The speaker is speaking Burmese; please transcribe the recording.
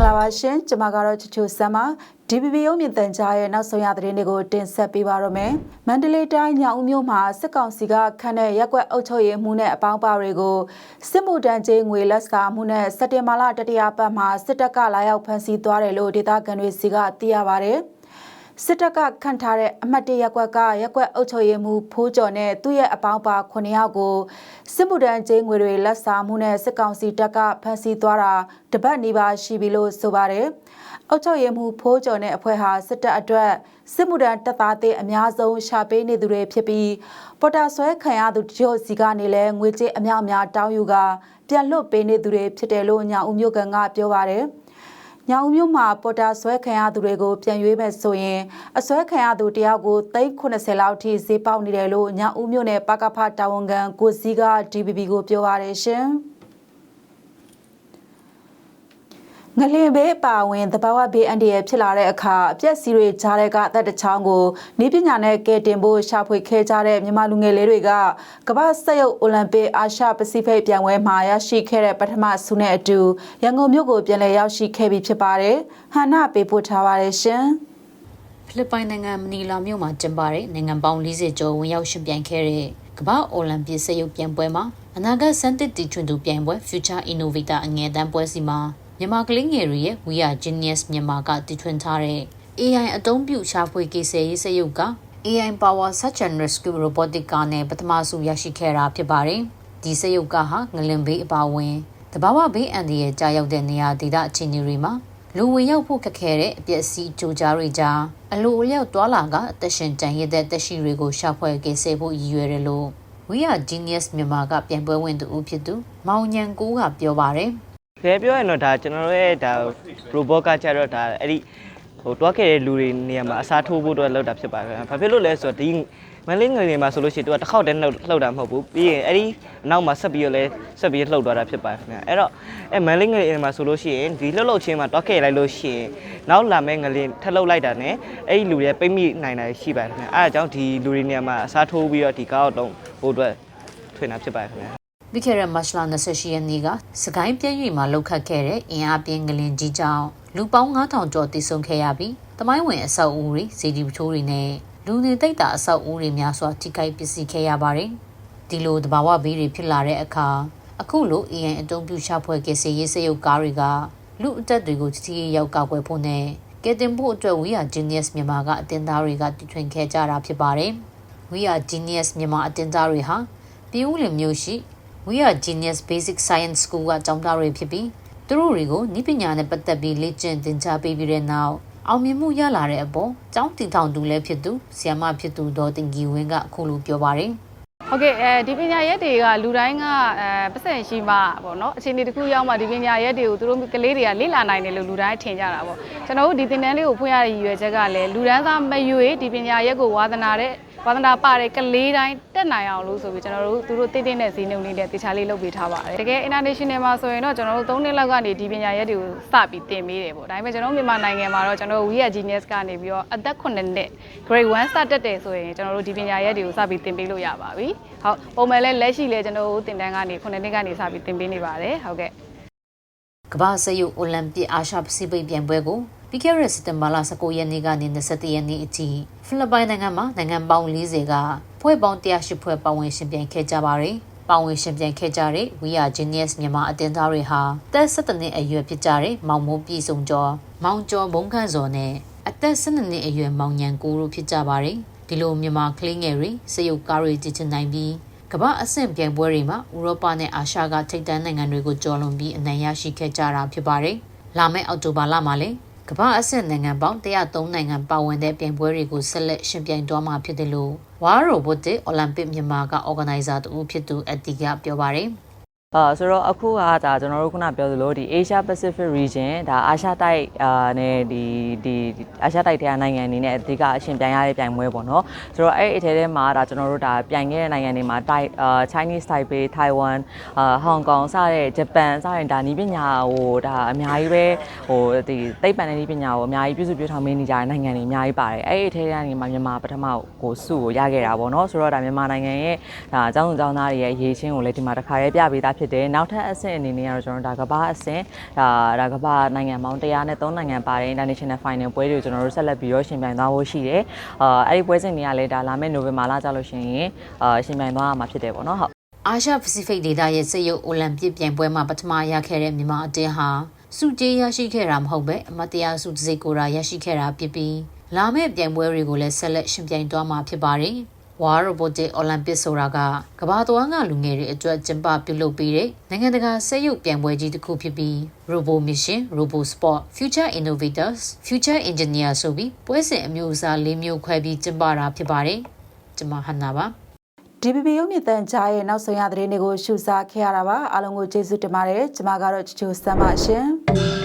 ္ဂလာပါရှင်ကျွန်မကတော့ချူချူဆမ်ပါ DPP ရုံးမြင့်တန်ကြားရဲ့နောက်ဆုံးရသတင်းတွေကိုတင်ဆက်ပေးပါရမယ်မန္တလေးတိုင်းညောင်ဦးမြို့မှာစစ်ကောင်စီကခန့်တဲ့ရက်ကွက်အုပ်ချုပ်ရေးမှုနဲ့အပေါင်းပါတွေကိုစစ်မှုတန်းကျေးငွေလက်စာမှုနဲ့စက်တင်ဘာလတတိယပတ်မှာစစ်တပ်ကလာရောက်ဖမ်းဆီးသွားတယ်လို့ဒေသခံတွေစီကသိရပါဗျ။ စစ်တပ်ကခန့်ထားတဲ့အမတ်တရက်ကွက်ကရက်ကွက်အုပ်ချုပ်ရေးမှူးဖိုးကျော်နဲ့သူ့ရဲ့အပေါင်းပါ9ယောက်ကိုစစ်မှုထမ်းကျေးငွေတွေလက်စာမှုနဲ့စစ်ကောင်စီတပ်ကဖမ်းဆီးသွားတာတပတ်နီးပါးရှိပြီလို့ဆိုပါတယ်။အုပ်ချုပ်ရေးမှူးဖိုးကျော်နဲ့အဖွဲ့ဟာစစ်တပ်အတွက်စစ်မှုထမ်းတပ်သားတွေအများဆုံးရှာပေးနေသူတွေဖြစ်ပြီးပေါ်တာဆွဲခံရသူတချို့စီကနေလဲငွေကြေးအများအများတောင်းယူကပြန်လွတ်ပေးနေသူတွေဖြစ်တယ်လို့ညာဦးမျိုးကန်ကပြောပါတယ်။ ညောင်မြို့မှာပေါ်တာဆွဲခံရသူတွေကိုပြန်ရွေးမဲ့ဆိုရင်အဆွဲခံရသူတယောက်ကို380လောက်ထိဈေးပေါက်နေတယ်လို့ညောင်ဦးမြို့နယ်ပကဖတာဝန်ခံကိုစည်းက DPP ကိုပြောပါရရှင် ငလင်ဘေးအပါဝင်တဘာဝဘေးအန္တရာယ်ဖြစ်လာတဲ့အခါအပြက်စီးတွေကြားတဲ့ကအသက်တစ်ချောင်းကိုနေပညာနဲ့ကဲတင်ဖို့ရှာဖွေခဲ့ကြတဲ့မြန်မာလူငယ်လေးတွေကကမ္ဘာစက်ရုပ်အိုလံပစ်အာရှပစိဖိတ်ပြိုင်ပွဲမှာရရှိခဲ့တဲ့ပထမဆုနဲ့အတူရန်ကုန်မြို့ကိုပြန်လည်ရောက်ရှိခဲ့ပြီဖြစ်ပါတယ်။ဟန်နာပေးပို့ထားပါတယ်ရှင်။ဖိလစ်ပိုင်နိုင်ငံမနီလာမြို့မှာကျင်းပတဲ့နိုင်ငံပေါင်း40ကျော်ဝင်ရောက်ရှင်ပြိုင်ခဲ့တဲ့ကမ္ဘာအိုလံပစ်စက်ရုပ်ပြိုင်ပွဲမှာအနာဂတ်စမ်းသစ်တီထွင်သူပြိုင်ပွဲ Future Innovator အငယ်တန်းပွဲစီမှာ မြန်မာကလေးငယ်တွေရဲ့ We Are Genius မြန်မာကတီထွင်ထားတဲ့ AI အသုံးပြုရှာဖွေကေဆယ်ရေးစက်ရုပ်က AI Power Search and Rescue Robotic ကနဲ့ပထမဆုရရှိခဲ့တာဖြစ်ပါတယ်။ဒီစက်ရုပ်ကဟာငလင်ဘေးအပါအဝင်တဘာဝဘေးအန္တရာယ်ကြာရောက်တဲ့နေရာဒေသအခြေအနေတွေမှာလူဝင်ရောက်ဖို့ခက်ခဲတဲ့အပျက်စီးကြိုကြားတွေကြားအလိုအလျောက်တွာလာကအသက်ရှင်တန်ရတဲ့တက်ရှိတွေကိုရှာဖွေကယ်ဆယ်ဖို့ရည်ရွယ်တယ်လို့ We Are Genius မြန်မာကပြန်ပွဲဝင်သူဦးဖြစ်သူမောင်ညံကိုကပြောပါတယ် တကယ်ပြောရင်တော့ဒါကျွန်တော်တို့ရဲ့ဒါ robot ကကြတော့ဒါအဲ့ဒီဟိုတွားခဲ့တဲ့လူတွေနေရာမှာအစားထိုးဖို့အတွက်လောက်တာဖြစ်ပါတယ်။ဘာဖြစ်လို့လဲဆိုတော့ဒီမလေးငယ်တွေမှာဆိုလို့ရှိရင်သူကတစ်ခေါက်တည်းလှုပ်လှုပ်တာမဟုတ်ဘူး။ပြီးရင်အဲ့ဒီအနောက်မှာဆက်ပြီးတော့လဲဆက်ပြီးလှုပ်သွားတာဖြစ်ပါတယ်ခင်ဗျ။အဲ့တော့အဲ့မလေးငယ်တွေမှာဆိုလို့ရှိရင်ဒီလှုပ်လှုပ်ချင်းမှာတွားခဲ့လိုက်လို့ရှိရင်နောက်လာမဲ့ငလင်ထပ်လှုပ်လိုက်တာနဲ့အဲ့ဒီလူတွေပိတ်မိနိုင်တာရှိပါတယ်ခင်ဗျ။အဲ့ဒါကြောင့်ဒီလူတွေနေရာမှာအစားထိုးပြီးတော့ဒီကားတော့ဟိုအတွက်ထွင်တာဖြစ်ပါတယ်ခင်ဗျ။ ပြီးခဲ့တဲ့မတ်လ28ရက်နေ့ကစကိုင်းပြည့်ရွေမှာလောက်ခတ်ခဲ့တဲ့အင်အားပြင်းငလင်ကြီးကြောင့်လူပေါင်း9000ကျော်တိစုံခဲ့ရပြီးတမိုင်းဝင်အဆောက်အဦတွေစီဒီပထိုးတွေနဲ့လူနေတိတ်တာအဆောက်အဦတွေများစွာထိခိုက်ပစ္စည်းခဲ့ရပါတယ်။ဒီလိုတဘာဝဘေးတွေဖြစ်လာတဲ့အခါအခုလို AI အတုံးပြရှာဖွေကစီရေးစရုပ်ကားတွေကလူအသက်တွေကိုချီချီရောက်ကောက်ွယ်ဖို့နဲ့ကဲတင်ဖို့အတွက် We Are Genius မြန်မာကအတင်သားတွေကတည်ထွင်ခဲ့ကြတာဖြစ်ပါတယ်။ We Are Genius မြန်မာအတင်သားတွေဟာပြည်ဦးလင်မြို့ရှိ We are Genius Basic Science School ကကျောင်းသားတွေဖြစ်ပြီးသူတို့တွေကိုဤပညာနဲ့ပတ်သက်ပြီးလေ့ကျင့်သင်ကြားပေးပြီးတဲ့နောက်အောင်မြင်မှုရလာတဲ့အပေါ်ကျောင်းတည်ထောင်သူလည်းဖြစ်သူဆီယမဖြစ်သူဒေါ်တင်ကြီးဝင်းကအခုလိုပြောပါတယ်ဟုတ်ကဲ့အဲဒီပညာရက်တွေကလူတိုင်းကအဲပတ်စံရှိမှပေါ့နော်အခြေအနေတစ်ခုရောက်မှဒီပညာရက်တွေကိုသူတို့ကလေးတွေကလေ့လာနိုင်တယ်လို့လူတိုင်းထင်ကြတာပေါ့ကျွန်တော်တို့ဒီသင်တန်းလေးကိုဖွင့်ရတဲ့ရည်ရွယ်ချက်ကလည်းလူဒန်းစားမရွေဒီပညာရက်ကိုဝါသနာတဲ့ ဝါသနာပါတဲ့ကလေးတိုင်းတက်နိုင်အောင်လို့ဆိုပြီးကျွန်တော်တို့သူတို့တည်တည်တဲ့ဈေးနှုန်းလေးနဲ့တခြားလေးလုပ်ပေးထားပါတယ်တကယ် international မှာဆိုရင်တော့ကျွန်တော်တို့၃နှစ်လောက်ကနေဒီပညာရက်တွေကိုစပြီးသင်ပေးတယ်ပေါ့ဒါပေမဲ့ကျွန်တော်တို့မြန်မာနိုင်ငံမှာတော့ကျွန်တော်တို့ We are Genius ကနေပြီးတော့အသက်9နှစ် grade 1စတက်တယ်ဆိုရင်ကျွန်တော်တို့ဒီပညာရက်တွေကိုစပြီးသင်ပေးလို့ရပါပြီဟုတ်ပုံမှန်လဲလက်ရှိလဲကျွန်တော်တို့သင်တန်းကနေ9နှစ်ကနေစပြီးသင်ပေးနေပါတယ်ဟုတ်ကဲ့ကမ္ဘာစရုပ်အိုလံပစ်အာရှပစိဖိတ်ပြိုင်ပွဲကို ပြီးခဲ့တဲ့စက်တင်ဘာလ19ရက်နေ့ကနေ21ရက်နေ့အထိဖိလစ်ပိုင်နိုင်ငံမှာနိုင်ငံပေါင်း40ကဖွဲ့ပေါင်း108ဖွဲ့ပါဝင်ရှင်ပြိုင်ခဲ့ကြပါတယ်။ပါဝင်ရှင်ပြိုင်ခဲ့ကြတဲ့ We Are Genius မြန်မာအတင်သားတွေဟာတက်17နှစ်အရွယ်ဖြစ်ကြတဲ့မောင်မိုးပြည်စုံကျော်မောင်ကျော်ဘုံခန့်စော်နဲ့အသက်12နှစ်အရွယ်မောင်ညံကိုတို့ဖြစ်ကြပါတယ်။ဒီလိုမြန်မာကလေးငယ်တွေစရုပ်ကားတွေကြည့်ချင်နိုင်ပြီးကမ္ဘာအဆင့်ပြိုင်ပွဲတွေမှာဥရောပနဲ့အာရှကထိပ်တန်းနိုင်ငံတွေကိုကျော်လွန်ပြီးအနိုင်ရရှိခဲ့ကြတာဖြစ်ပါတယ်။လာမယ့်အောက်တိုဘာလမှာလည်း ကမ္ဘာအဆင့်နိုင်ငံပေါင်း103နိုင်ငံပါဝင်တဲ့ပြိုင်ပွဲတွေကိုဆက်လက်ရှင်ပြိုင်သွားမှာဖြစ်တယ်လို့ဝါရိုဘိုတစ်အိုလံပစ်မြန်မာက organizer တူဖြစ်သူအတီကပြောပါတယ်။ အာဆိုတော့အခုကဒါကျွန်တော်တို့ခုနပြောသလိုဒီ Asia Pacific region ဒါအာရှတိုက်အာနဲ့ဒီဒီအာရှတိုက်တဲ့နိုင်ငံအနေနဲ့အဓိကအရှင်ပြိုင်ရတဲ့ပြိုင်ပွဲပေါ့နော်ဆိုတော့အဲ့အထဲထဲမှာဒါကျွန်တော်တို့ဒါပြိုင်ခဲ့တဲ့နိုင်ငံတွေမှာတိုင်အာ Chinese Taipei Taiwan အာ Hong Kong စတဲ့ Japan စတဲ့ဒါနီးပညာဟိုဒါအများကြီးပဲဟိုဒီသိပ္ပံနဲ့နီးပညာကိုအများကြီးပြုစုပြောထောင်ပေးနေကြတဲ့နိုင်ငံတွေအများကြီးပါတယ်အဲ့အထဲထဲကနေမှမြန်မာပထမကိုစုကိုရခဲ့တာပေါ့နော်ဆိုတော့ဒါမြန်မာနိုင်ငံရဲ့ဒါအကြောင်းအကြောင်းသားတွေရဲ့ရေချင်းကိုလည်းဒီမှာတစ်ခါရဲပြပေးတာဖြစ်တယ်နောက်ထပ်အဆင့်အနေနဲ့ကတော့ကျွန်တော်တို့ဒါကမ္ဘာအဆင့်ဒါဒါကမ္ဘာနိုင်ငံပေါင်း100နဲ့3နိုင်ငံပါတဲ့ international final ပွဲတွေကိုကျွန်တော်တို့ဆက်လက်ပြီးတော့ရှင်ပြိုင်သွားဖို့ရှိတယ်အာအဲ့ဒီပွဲစဉ်တွေကလည်းဒါလာမယ့်နိုဝင်ဘာလကြာလို့ရှိရင်အာရှင်ပြိုင်သွားရမှာဖြစ်တယ်ပေါ့နော်ဟုတ်အာရှပစိဖိတ်ဒေသရဲ့စက်ရုပ်အိုလံပစ်ပြိုင်ပွဲမှာပထမရခဲ့တဲ့မြန်မာအတင်းဟာစုကြေးရရှိခဲ့တာမဟုတ်ပဲအမတ်တရားစုတစ်စိတ်ကိုရာရရှိခဲ့တာဖြစ်ပြီးလာမယ့်ပြိုင်ပွဲတွေကိုလည်းဆက်လက်ရှင်ပြိုင်သွားမှာဖြစ်ပါတယ်။ War Robotic Olympic ဆိုတာကကမ္ဘာတော်ကလူငယ်တွေအတွက်ကျင်းပပြုလုပ်ပေးတဲ့နိုင်ငံတကာစက်ရုပ်ပြိုင်ပွဲကြီးတစ်ခုဖြစ်ပြီး Robo Mission, Robo Sport, Future Innovators, Future Engineer ဆိုပြီးပွဲစဉ်အမျိုးအစား၄မျိုးခွဲပြီးကျင်းပတာဖြစ်ပါတယ်။ကျွန်မဟန်နာပါ DBB ရုပ်မြင့်သံကြားရဲ့နောက်ဆုံးရသတင်းတွေကိုရှုစားခဲ့ရတာပါအားလုံးကိုကျေးဇူးတင်ပါတယ်ကျွန်မကတော့ချီချိုစမ်းပါရှင်